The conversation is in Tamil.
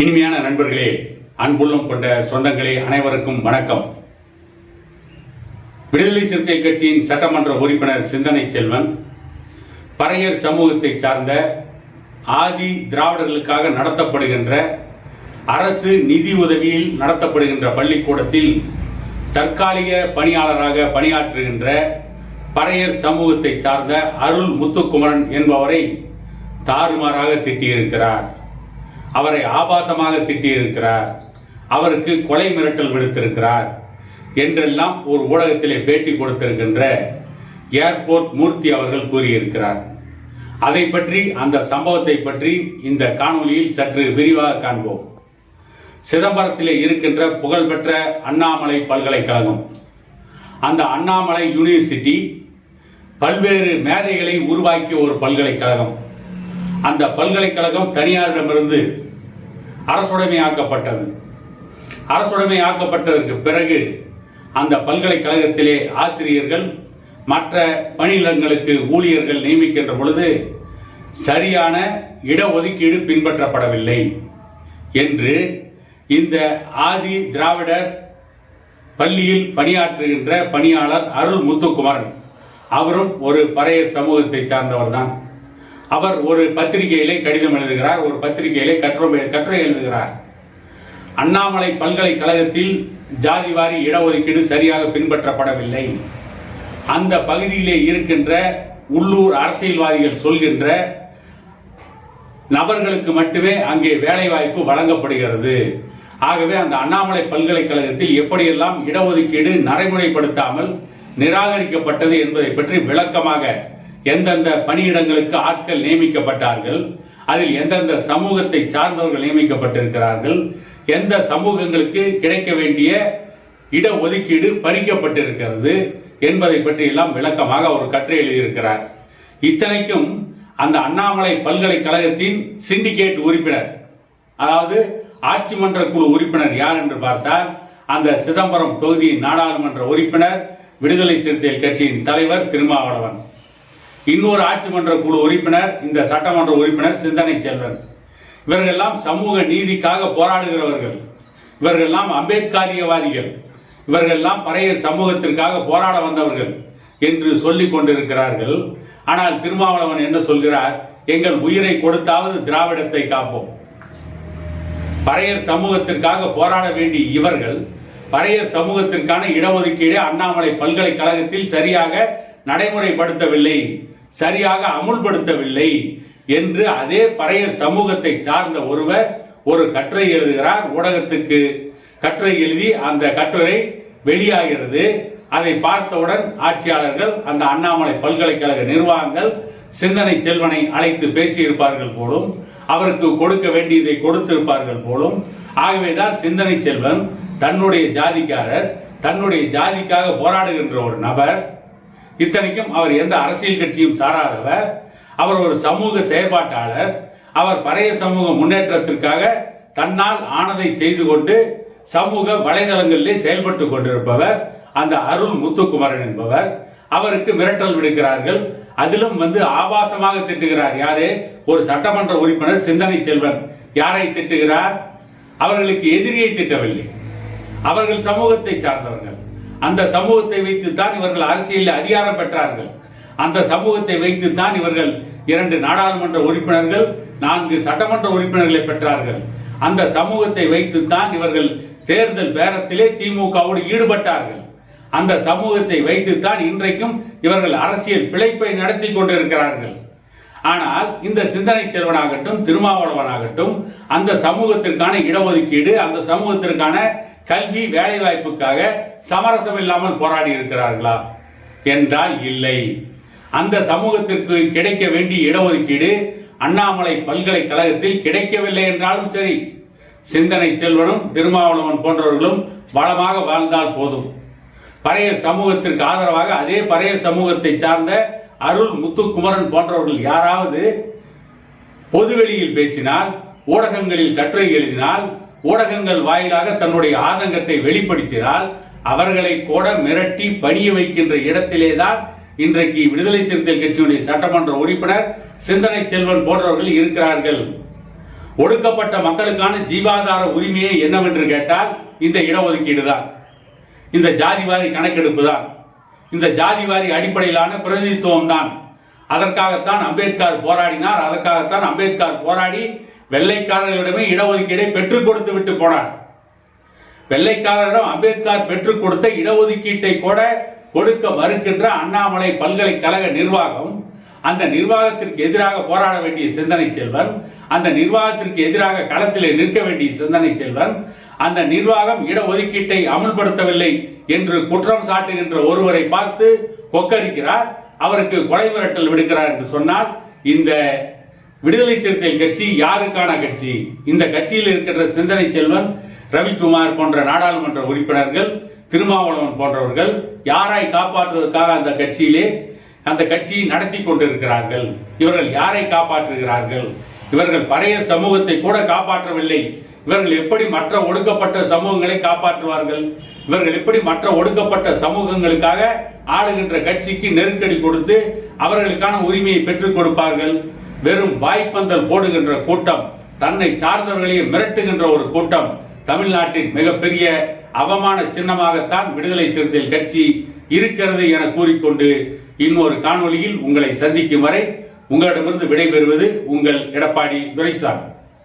இனிமையான நண்பர்களே அன்புள்ளம் கொண்ட சொந்தங்களே அனைவருக்கும் வணக்கம். விடுதலை சிறுத்தை கட்சியின் சட்டமன்ற உறுப்பினர் சிந்தனை செல்வன் பறையர் சமூகத்தை சார்ந்த ஆதி திராவிடர்களுக்காக நடத்தப்படுகின்ற அரசு நிதி உதவியில் நடத்தப்படுகின்ற பள்ளிக்கூடத்தில் தற்காலிக பணியாளராக பணியாற்றுகின்ற பறையர் சமூகத்தை சார்ந்த அருள் முத்துக்குமரன் என்பவரை தாறுமாறாக திட்டியிருக்கிறார். அவரை ஆபாசமாக திட்டியிருக்கிறார். அவருக்கு கொலை மிரட்டல் விடுத்திருக்கிறார் என்றெல்லாம் ஒரு ஊடகத்திலே பேட்டி கொடுத்திருக்கின்ற ஏர்போர்ட் மூர்த்தி அவர்கள் கூறியிருக்கிறார். அதை பற்றி அந்த சம்பவத்தை பற்றி இந்த காணொலியில் சற்று விரிவாக காண்போம். சிதம்பரத்திலே இருக்கின்ற புகழ்பெற்ற அண்ணாமலை பல்கலைக்கழகம். அந்த அண்ணாமலை யூனிவர்சிட்டி பல்வேறு மேதைகளை உருவாக்கிய ஒரு பல்கலைக்கழகம். அந்த பல்கலைக்கழகம் தனியாரிடமிருந்து அரசுடைமையாக்கப்பட்டது. அரசுடைமையாக்கப்பட்டதற்கு பிறகு அந்த பல்கலைக்கழகத்திலே ஆசிரியர்கள் மற்ற பணியிடங்களுக்கு ஊழியர்கள் நியமிக்கின்ற பொழுது சரியான இடஒதுக்கீடு பின்பற்றப்படவில்லை என்று இந்த ஆதி திராவிடர் பள்ளியில் பணியாற்றுகின்ற பணியாளர் அருள் முத்துக்குமரன் அவரும் ஒரு பறையர் சமூகத்தை சார்ந்தவர் தான் அவர் ஒரு பத்திரிகையிலே கடிதம் எழுதுகிறார் ஒரு பத்திரிகையிலே கட்டுரை கட்டுரை எழுதுகிறார். அண்ணாமலை பல்கலைக்கழகத்தில் ஜாதிவாரி இடஒதுக்கீடு சரியாக பின்பற்றப்படவில்லை. அந்த பகுதியிலே இருக்கின்ற உள்ளூர் அரசியல்வாதிகள் சொல்கின்ற நபர்களுக்கு மட்டுமே அங்கே வேலைவாய்ப்பு வழங்கப்படுகிறது. ஆகவே அந்த அண்ணாமலை பல்கலைக்கழகத்தில் எப்படியெல்லாம் இடஒதுக்கீடு நடைமுறைப்படுத்தாமல் நிராகரிக்கப்பட்டது என்பதை பற்றி விளக்கமாக எந்தெந்த பணியிடங்களுக்கு ஆட்கள் நியமிக்கப்பட்டார்கள் அதில் எந்தெந்த சமூகத்தை சார்ந்தவர்கள் நியமிக்கப்பட்டிருக்கிறார்கள் எந்த சமூகங்களுக்கு கிடைக்க வேண்டிய இடஒதுக்கீடு பறிக்கப்பட்டிருக்கிறது என்பதை பற்றி எல்லாம் விளக்கமாக அவர் கற்று எழுதியிருக்கிறார். இத்தனைக்கும் அந்த அண்ணாமலை பல்கலைக்கழகத்தின் சிண்டிகேட் உறுப்பினர் அதாவது ஆட்சி மன்ற குழு உறுப்பினர் யார் என்று பார்த்தால் அந்த சிதம்பரம் தொகுதியின் நாடாளுமன்ற உறுப்பினர் விடுதலை சிறுத்தைகள் கட்சியின் தலைவர் திருமாவளவன். இன்னொரு ஆட்சி மன்ற குழு உறுப்பினர் இந்த சட்டமன்ற உறுப்பினர் சிந்தனை செல்வன். இவர்களெல்லாம் சமூக நீதிக்காக போராடுகிறவர்கள். இவர்களெல்லாம் அம்பேத்காரியவாதிகள். இவர்களெல்லாம் பறையர் சமூகத்திற்காக போராட வந்தவர்கள் என்று சொல்லிக் கொண்டிருக்கிறார்கள். ஆனால் திருமாவளவன் என்ன சொல்கிறார்? எங்கள் உயிரை கொடுத்தாவது திராவிடத்தை காப்போம். பறையர் சமூகத்திற்காக போராட வேண்டிய இவர்கள் பறையர் சமூகத்திற்கான இடஒதுக்கீடு அண்ணாமலை பல்கலைக்கழகத்தில் சரியாக நடைமுறைப்படுத்தவில்லை. சரியாக அமுல்படுத்தவில்லை என்று அதே பறையர் சமூகத்தை சார்ந்த ஒருவர் ஒரு கட்டுரை எழுதுகிறார். ஊடகத்துக்கு கட்டுரை எழுதி அந்த கட்டுரை வெளியாகிறது. அதை பார்த்தவுடன் ஆட்சியாளர்கள் அந்த அண்ணாமலை பல்கலைக்கழக நிர்வாகங்கள் சிந்தனை செல்வனை அழைத்து பேசியிருப்பார்கள் போலும் அவருக்கு கொடுக்க வேண்டியதை கொடுத்திருப்பார்கள் போலும். ஆகவேதான் சிந்தனை செல்வன் தன்னுடைய ஜாதிக்காரர் தன்னுடைய ஜாதிக்காக போராடுகின்ற ஒரு நபர் இத்தனைக்கும் அவர் எந்த அரசியல் கட்சியும் சாராதவர். அவர் ஒரு சமூக செயற்பாட்டாளர். அவர் பழைய சமூக முன்னேற்றத்திற்காக தன்னால் ஆனதை செய்து கொண்டு சமூக வலைதளங்களிலே செயல்பட்டு கொண்டிருப்பவர். அந்த அருள் முத்துக்குமரன் என்பவர். அவருக்கு மிரட்டல் விடுக்கிறார்கள். அதிலும் வந்து ஆபாசமாக திட்டுகிறார். யாரு? ஒரு சட்டமன்ற உறுப்பினர் சிந்தனை செல்வன். யாரை திட்டுகிறார்? அவர்களுக்கு எதிரியை திட்டவில்லை. அவர்கள் சமூகத்தை சார்ந்தவர்கள். அந்த சமூகத்தை வைத்துத்தான் இவர்கள் அரசியலில் அதிகாரம் பெற்றார்கள். அந்த சமூகத்தை வைத்துத்தான் இவர்கள் இரண்டு நாடாளுமன்ற உறுப்பினர்கள் நான்கு சட்டமன்ற உறுப்பினர்களை பெற்றார்கள். அந்த சமூகத்தை வைத்துத்தான் இவர்கள் தேர்தல் பேரத்திலே திமுகவோடு ஈடுபட்டார்கள். அந்த சமூகத்தை வைத்துத்தான் இன்றைக்கும் இவர்கள் அரசியல் பிழைப்பை நடத்தி கொண்டிருக்கிறார்கள். ஆனால் இந்த சிந்தனை செல்வனாகட்டும் திருமாவளவனாகட்டும் அந்த சமூகத்திற்கான இடஒதுக்கீடு அந்த சமூகத்திற்கான கல்வி வேலைவாய்ப்புக்காக சமரசம் இல்லாமல் போராடி இருக்கிறார்களா என்றால் இல்லை. அந்த சமூகத்திற்கு கிடைக்க வேண்டிய இடஒதுக்கீடு அண்ணாமலை பல்கலைக்கழகத்தில் கிடைக்கவில்லை என்றாலும் சரி. சிந்தனை செல்வனும் திருமாவளவன் போன்றவர்களும் வளமாக வாழ்ந்தால் போதும். பழைய சமூகத்திற்கு ஆதரவாக அதே பழைய சமூகத்தை சார்ந்த அருள் முத்துக்குமரன் போன்றவர்கள் யாராவது பொதுவெளியில் பேசினால் ஊடகங்களில் கட்டுரை எழுதினால் ஊடகங்கள் வாயிலாக தன்னுடைய ஆதங்கத்தை வெளிப்படுத்தினால் அவர்களை கூட மிரட்டி பணிய வைக்கின்ற இடத்திலேதான் இன்றைக்கு விடுதலை சிறுத்தைகள் கட்சியுடைய சட்டமன்ற உறுப்பினர் சிந்தனை செல்வன் போன்றவர்கள் இருக்கிறார்கள். ஒடுக்கப்பட்ட மக்களுக்கான ஜீவாதார உரிமையே என்னவென்று கேட்டால் இந்த இடஒதுக்கீடு தான் இந்த ஜாதிவாரி கணக்கெடுப்பு தான் இந்த ஜாதிவாரி அடிப்படையிலான பிரதிநிதித்துவம் தான் அதற்காகத்தான் அம்பேத்கர் போராடினார் அதற்காகத்தான் அம்பேத்கர் போராடி வெள்ளைக்காரர்களிடமே இடஒதுக்கீடை பெற்றுக் கொடுத்து விட்டு போனார். வெள்ளைக்காரரிடம் அம்பேத்கர் பெற்றுக் கொடுத்த இடஒதுக்கீட்டை கூட கொடுக்க மறுக்கின்ற அண்ணாமலை பல்கலைக்கழக நிர்வாகம் அந்த நிர்வாகத்திற்கு எதிராக போராட வேண்டிய சிந்தனை செல்வன் அந்த நிர்வாகத்திற்கு எதிராக களத்திலே நிற்க வேண்டிய சிந்தனை செல்வன் அந்த நிர்வாகம் இடஒதுக்கீட்டை அமல்படுத்தவில்லை என்று குற்றம் சாட்டுகின்ற ஒருவரை பார்த்து கொக்கரிக்கிறார் அவருக்கு கொலை மிரட்டல் விடுக்கிறார் என்று சொன்னால் இந்த விடுதலை சிறுத்தைகள் கட்சி யாருக்கான கட்சி? இந்த கட்சியில் இருக்கின்ற சிந்தனை செல்வன் ரவிக்குமார் போன்ற நாடாளுமன்ற உறுப்பினர்கள் திருமாவளவன் போன்றவர்கள் யாரை காப்பாற்றுவதற்காக அந்த கட்சியிலே அந்த கட்சியை நடத்தி கொண்டிருக்கிறார்கள்? இவர்கள் யாரை காப்பாற்றுகிறார்கள்? இவர்கள் பழைய சமூகத்தை கூட காப்பாற்றவில்லை. இவர்கள் எப்படி மற்ற ஒடுக்கப்பட்ட சமூகங்களை காப்பாற்றுவார்கள்? இவர்கள் எப்படி மற்ற ஒடுக்கப்பட்ட சமூகங்களுக்காக ஆளுகின்ற கட்சிக்கு நெருக்கடி கொடுத்து அவர்களுக்கான உரிமையை பெற்றுக் கொடுப்பார்கள்? வெறும் வாய்ப்பந்தல் போடுகின்ற கூட்டம் தன்னை சார்ந்தவர்களையும் மிரட்டுகின்ற ஒரு கூட்டம் தமிழ்நாட்டின் மிகப்பெரிய அவமான சின்னமாகத்தான் விடுதலை சிறுத்தைகள் கட்சி இருக்கிறது என கூறிக்கொண்டு இன்னொரு காணொளியில் உங்களை சந்திக்கும் வரை உங்களிடமிருந்து விடைபெறுவது உங்கள் எடப்பாடி துரைசாமி.